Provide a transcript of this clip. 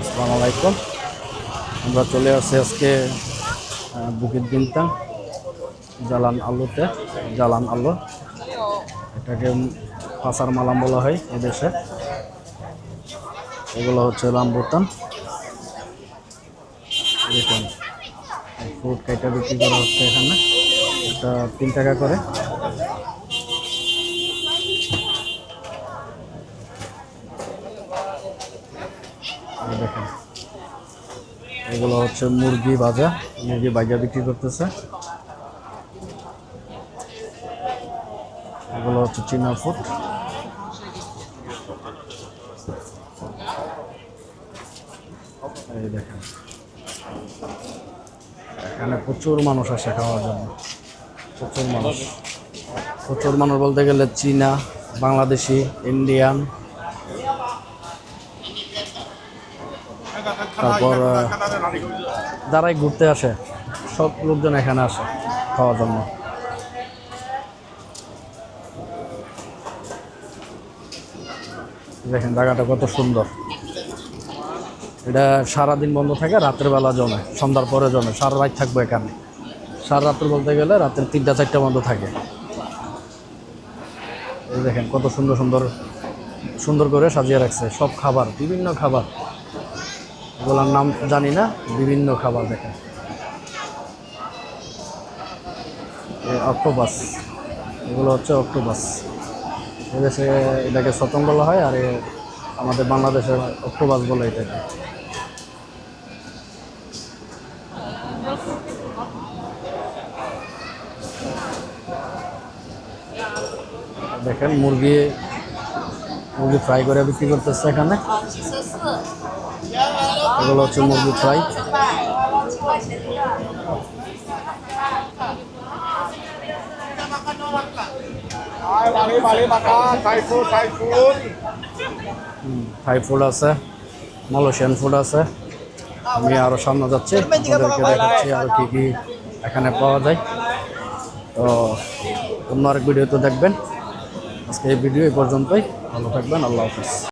আসসালামু আলাইকুম। আমরা চলে আসছি আজকে বুকির দিনটা জালান আলুতে জালান আলু। এটাকে পাসার মালাম বলা হয় এদেশে। এগুলো হচ্ছে রামবুতান দেখুন ফ্রুট কাইটা বিক্রি করা হচ্ছে এখানে। এটা তিন টাকা করে। দেখেন। এগুলো হচ্ছে মুরগি ভাজা মুরগি ভাজা বিক্রি করতেছে। এগুলো হচ্ছে চীনা ফুড। এই দেখেন। এখানে প্রচুর মানুষ আসে খাওয়ার জন্য। প্রচুর মানুষ। প্রচুর মানুষ বলতে গেলে চীনা, বাংলাদেশি, ইন্ডিয়ান। তারপর যারাই ঘুরতে আসে, সব লোকজন এখানে আসে খাওয়ার জন্য। দেখেন জায়গাটা কত সুন্দর। এটা সারাদিন বন্ধ থাকে, রাতের বেলা জমে, সন্ধ্যার পরে জমে, সারা রাত থাকব এখানে। সারা রাত্র বলতে গেলে রাতের তিনটা, চারটা বন্ধ থাকে। দেখেন কত সুন্দর সুন্দর সুন্দর করে সাজিয়ে রাখছে, সব খাবার, বিভিন্ন খাবার। এগুলোর নাম জানি না, বিভিন্ন খাবার দেখেন অক্টোবাস এগুলো হচ্ছে অক্টোবাস এদেশে এটাকে সতম বলা হয়, আর আমাদের বাংলাদেশে অক্টোবাস বলে এটাকে। দেখেন, মুরগি মুরগি ফ্রাই করে বিক্রি করতেছে এখানে। এগুলো হচ্ছে মুরগি ফ্রাই। ফুড আছে মালয়েশিয়ান ফুড আছে। আমি আরও সামনে যাচ্ছি আপনাদেরকে দেখাচ্ছি আরও কী কী এখানে পাওয়া যায়। তো অন্য আরেক ভিডিও তো দেখবেন। আজকে এই ভিডিও এই পর্যন্তই, ভালো থাকবেন, আল্লাহ হাফিজ।